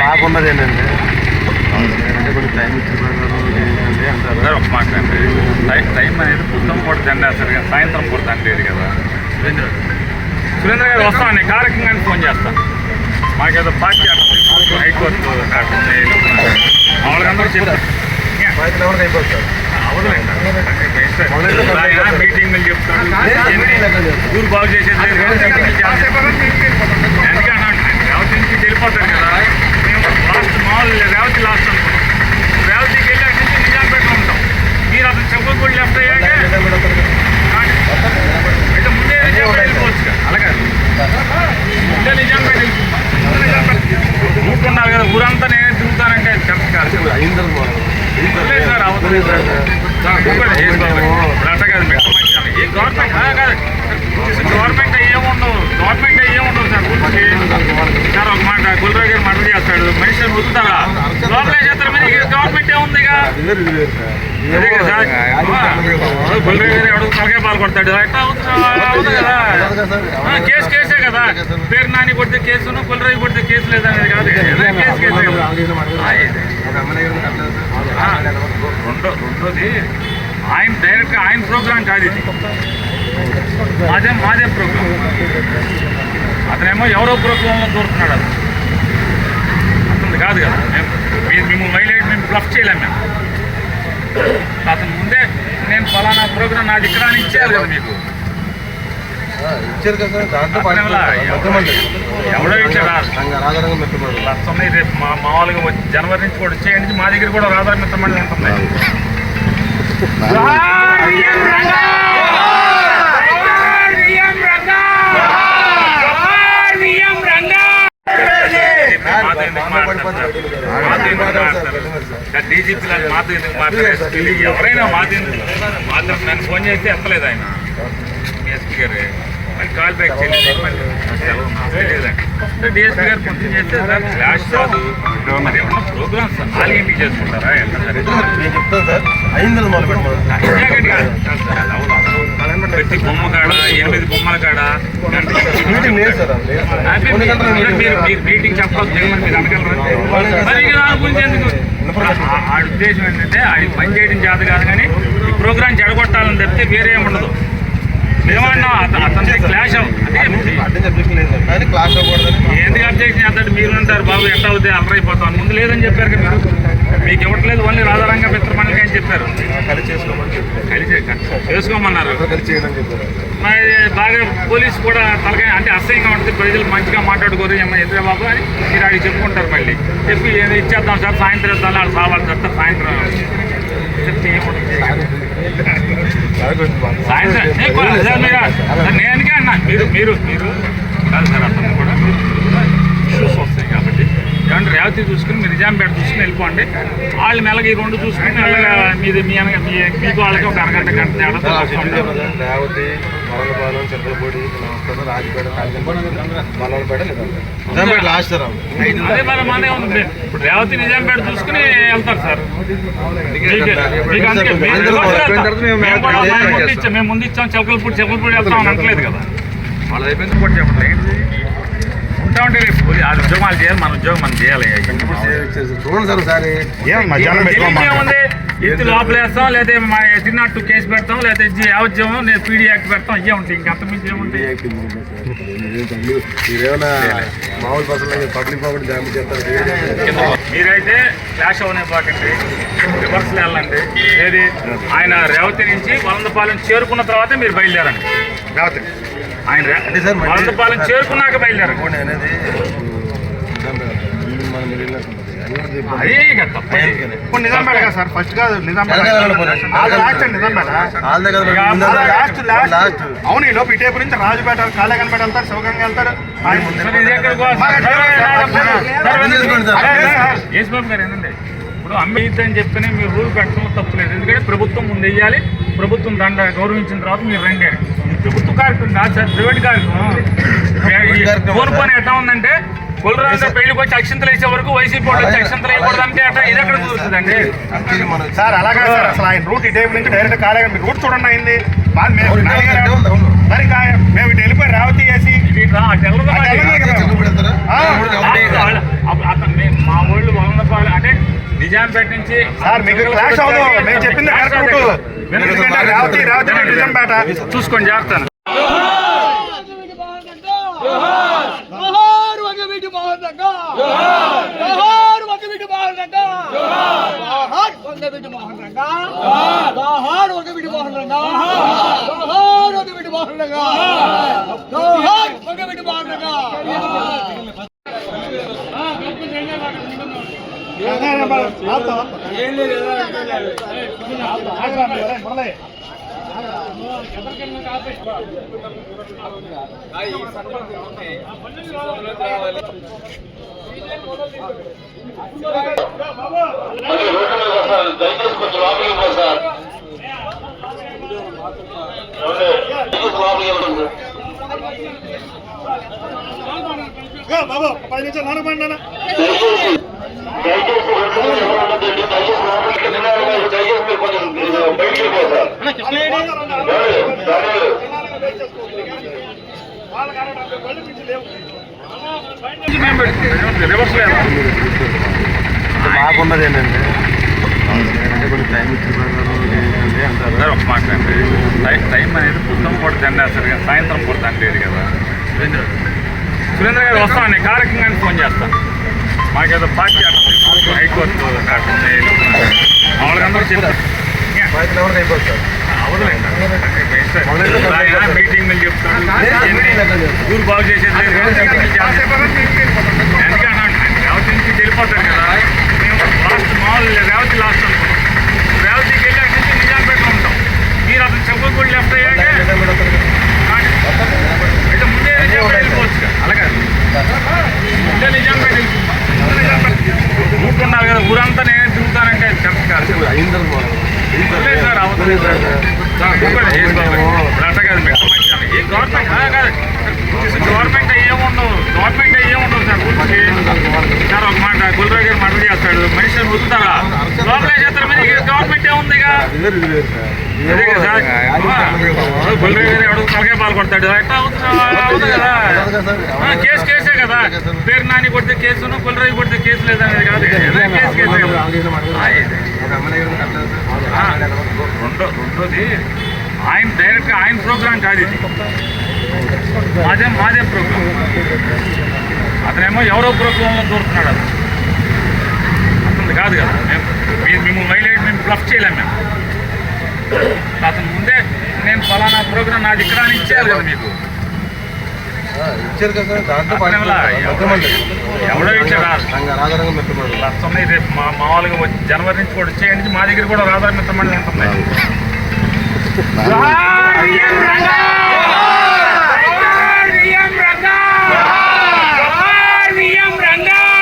మాకున్నది ఏంటంటే కొంచెం టైం ఏంటంటే అంటారు అండి టైం టైం అనేది పొద్దున పూట దండేస్తారు కదా సాయంత్రం పూట దండేది కదా సురేంద్ర సురేంద్ర గారు వస్తామండి కారకంగా ఫోన్ చేస్తాను మాకేదో పార్టీ హైకోర్టు మామూలుగా అందరూ చెప్తారు అయిపోతుంది మీటింగ్లు చెప్తాడు ఇవన్నీ ఊరు బాగు చేసేది అన్నాను, రేవతి నుంచి కదా. మేము లాస్ట్ మామూలు రేవతి లాస్ట్ అనుకున్నాం. రేవతికి వెళ్ళి అక్కడి నుంచి నిజాంపేట ఉంటాం. మీరు అతను చెప్పులు కూడా లెఫ్ట్ అయ్యాక అయితే ముందే నిజాంపేట వెళ్ళిపోవచ్చు కదా. అలాగే ముందే నిజాంపేట వెళ్ళిపోతాం నిజాంపేట ఊరుకున్నారు కదా ఊరంతా నేనే తిరుగుతానంటే కరెక్ట్ కాదు. సార్, అవసరం గవర్నమెంట్ ఆ, గవర్నమెంట్ ఏముండవు గవర్నమెంట్ ఏముండవు సార్ ఊరికి సార్ ఒక మాట గుల్రావు గారు మాట చేస్తాడు మనిషిని వదులుతారా లోపలే చేస్తారు మరి గవర్నమెంట్ ఏముంది ఇక అదే కదా గుల్రావు గారు ఎవడు తలకాయ పాలు కొడతాడు ఎట్లా అవుతుంది కదా కేసు కేసే కదా పేరు నాని కొడితే కేసును గుల్రావు కొడితే కేసు లేదనేది కాదు కేసు కేసే కదా రెండోది ఆయన డైరెక్ట్ ఆయన ప్రోగ్రామ్ కాదు ఇది మాదే మాదే ప్రోగ్రామ్ అతనేమో ఎవరో ప్రోగ్రాంలో దూరుతున్నాడు అతను. అతను కాదు కదా. మేము మేము మైలేజ్ మేము బ్లఫ్ చేయలేము మేము అతను ముందే నేను ఫలానా ప్రోగ్రామ్ నాది ఇక్కడ అని ఇచ్చేయాలి కదా మీకు. ఇచ్చారు కదా దాంట్లో? మెత్తమండి ఎవడో ఇచ్చారా? రేపు మా మామూలుగా జనవరి నుంచి కూడా వచ్చేయండి. మా దగ్గర కూడా రాధార మిత్రమండి ఉంటుంది డీజీపీ లాగా మాతో ఎందుకు మాట్లాడారు? ఎవరైనా మాతో ఎందుకు నన్ను ఫోన్ చేస్తే ఎత్తలేదు ఆయన. మీ ఎస్పీ గారు. మరి కాల్ బ్యాక్ చేయలేదు. డిఎస్పీ గారు చేస్తే సార్ క్లాష్ కాదు మరి ఏమన్నా ప్రోగ్రామ్స్ వాళ్ళు చేసుకుంటారా సరే నేను చెప్తాను సార్ మొదలు ప్రతి బొమ్మ కాడ ఎనిమిది బొమ్మల కాడ మీటింగ్ మీరు మీటింగ్ మీరు- మీటింగ్ జగన్ మీరు అనగలరా ఆ- ఉద్దేశం ఏంటంటే ఆయన పని చేయడం చేత కాదు కానీ ఈ ప్రోగ్రామ్ చెడగొట్టాలని తప్పితే వేరే ఉండదు. మేమన్నా అతను క్లాష్ అవ్వకూడదని ఎందుకు అబ్జెక్షన్ చేస్తాడు? మీరు ఉంటారు బాబు ఎట్ట అవుతే అలరైపోతాం ముందు లేదని చెప్పారు కదా. మీరు మీకు ఇవ్వట్లేదు ఓన్లీ రాధారంగ మిత్రమండలికి అని చెప్పారు. కలిసి చేసుకోమన్నారు. బాగా పోలీసు కూడా తలకాయ అంటే అసహ్యంగా ఉంటుంది. ప్రజలు మంచిగా మాట్లాడుకోరు. ఎదురే బాబు అని మీరు అడిగి చెప్పుకుంటారు మళ్ళీ. చెప్పి ఏదో ఇచ్చేద్దాం సార్ సాయంత్రం ఇద్దాం వాళ్ళు సావాలి సార్ సాయంత్రం సాయంత్రం సార్ నేను అన్నా మీరు మీరు మీరు కాదు సార్ అతను కూడా ఏమంటే రేవతి చూసుకుని మీరు నిజాంపేట చూసుకుని వెళ్ళిపోండి. వాళ్ళు మెల్లగా ఈ రెండు చూసుకుని మెల్లగా మీది మీ అనగా మీ మీకు వాళ్ళకి ఒక అరగంట గంట రేవతి వరంగపాలెం చెక్కలపూడి ఇలా వస్తారు రాజపేట మల్లపేట నిజాంపేట లాస్ట్ సార్ అదే మరి మానే ఉంది. ఇప్పుడు రేవతి నిజాంపేట చూసుకుని వెళ్తారు సార్. మేము ముందు ఇచ్చాం మేము ముందు ఇచ్చాం చెవకలపూడి చెవకలపూడి వెళ్తాం అని అనట్లేదు కదా. వాళ్ళ అయిపోయింది కూడా చెప్పండి. ఏంటి ఉంటా రేపు ఉద్యోగాలు చేయాలి మన ఉద్యోగం మనం చేయాలి. చూడండి సార్ ఒకసారి. ఏముంది? ఎత్తి లోపల వేస్తాం లేదా మా తిన్నట్టు కేసు పెడతాం లేదా యావజ్యం నేను పీడీ యాక్ట్ పెడతాం ఇవే ఉంటాయి. ఇంకా అంతమించి ఏముంటాయి? మామూలు పర్సన్ పబ్లిక్ ప్రాపర్టీ డ్యామేజ్ చేస్తారు మీరైతే క్లాష్ అవనే పాకండి రివర్స్ వెళ్ళండి. ఏది? ఆయన రేవతి నుంచి వలందపాలెం చేరుకున్న తర్వాత మీరు బయలుదేరండి. రేవతి. ఆయన అంటే సార్ చేరుకున్నాక అనేది అదే. ఇప్పుడు నిజాంపేట కదా సార్ ఫస్ట్ కాదు Nizampet last Nizampet last. Last. అవును ఈ లోపు ఇటేపు నుంచి రాజుపేట కాళేకనపేట వెళ్తారు శివగంగ వెళ్తారు. అదే. యేసుబాబు గారు ఇప్పుడు అమ్మేద్ది అని చెప్పి మీరు రూల్ పెట్టడం తప్పులేదు. ఎందుకంటే ప్రభుత్వం ముందు వెయ్యాలి ప్రభుత్వం దండ గౌరవించిన తర్వాత మీరు రండి ప్రభుత్వ కార్యక్రమం కాదు సార్ ప్రైవేట్ కార్యక్రమం. పని ఎట్లా ఉందంటే కులరాజు పెళ్ళికి వచ్చి అక్షంతలు వేసే వరకు వైసీపీ వాళ్ళు వచ్చి అక్షంతలు వేయకూడదు అంటే అట్లా ఇది ఎక్కడ కుదురుతుందండి? అంటే మనం సార్ అలాగే సార్ అసలు ఆయన రూట్ ఇటేపు నుంచి డైరెక్ట్ కాళేకన మీరు రూట్ చూడండి అయింది. మరి మేము ఇటు వెళ్ళిపోయి రేవతి వేసి మా ఊళ్ళు వందపాలు అంటే నిజాంపేట సార్ మీకు నేను చెప్పింది కరెక్ట్ రావతి చూసుకొని చేస్తాను బాబు పది నిమిషాలు నానబండి నాన్న. దయచేసి దయచేసి కానీ మీరు కొంచెం బయటికి మాకున్నది ఏంటంటే అంటే కొంచెం టైం అంటారు ఒక మాట అండి. టైం టైం అనేది పొద్దున పూట దండేస్తారు కదా సాయంత్రం పూట దండేది కదా. సురేంద్ర సురేంద్ర గారు వస్తామండి. కార్యక్రమానికి ఫోన్ చేస్తాను. మాకేదో పార్టీ అట్లా హైకోర్టు అందరూ చెప్తారు చెప్తాడు ఇవన్నీ ఊరు బాగు చేసేది లేదు. మీటింగ్లు చేస్తారు. ఎందుకంటే రేవతి నుంచి వెళ్ళిపోతాడు కదా మేము లాస్ట్ మామూలు రేవతి లాస్ట్ అనుకున్నాం రేవతికి వెళ్ళి అక్కడి నుంచి నిజాంపేటలో ఉంటాం మీరు అతను చెప్పులు కూడా లెఫ్ట్ అయ్యాక అయితే ముందే నిజాంపేట వెళ్ళిపోవచ్చు కదా అలాగే ముందే నిజాంపేట వెళ్ళిపోతాం రూట్ ఉండాలి కదా ఊరంతా నేనే తిరుగుతానంటే అది కరెక్ట్ కాదు అయిందనుకో లేదు సార్ అవసరం లేదు సార్. సార్, గూగుల్ చేసి బాబాయ్. ఇప్పుడు అట్లా కాదు మీకు సంబంధించిన ఈ గవర్నమెంట్ ఆ కాదు గవర్నమెంట్ ఏముండవు గవర్నమెంట్ ఏముండవు సార్ ఊరికి సార్ ఒక మాట గుల్రా గారు మర్డర్ చేస్తాడు మనిషిని వదులుతారా లోపలే చేస్తారు మరి ఇక గవర్నమెంట్ ఏముంది ఇక ఇది వేరు ఇది వేరు సార్ అదే కదా సార్ గుల్రా గారు ఎవడు తలకే పాల్పడతాడు ఎట్లా అవుతుంది అవుతుంది కదా ఆ, కేసు కేసే కదా పేరు నాని కొడితే కేసును గుల్రాయి కొడితే కేసు లేదనేది కాదు. కేసు కేసే రెండో రెండోది ఆయన డైరెక్ట్గా ఆయన ప్రోగ్రామ్ కాదు ఇది మాదే మాదే ప్రోగ్రామ్ అతనేమో ఎవరో ప్రోగ్రాంలో దూరుతున్నాడు అది అతను కాదు కదా మేము మీ- మేము మైలేజ్ మేము ఫ్లఫ్ చేయలేము మేము. అతను ముందే నేను ఫలానా ప్రోగ్రామ్ నాది ఇక్కడ అని ఇచ్చారు కదా మీకు. ఇచ్చారు ఎవడో లక్ష ఉన్నాయి రేపు మా మామూలుగా వచ్చి జనవరి నుంచి కూడా వచ్చేయండి మా దగ్గర కూడా రాధామిత్రమని ఉంటుంది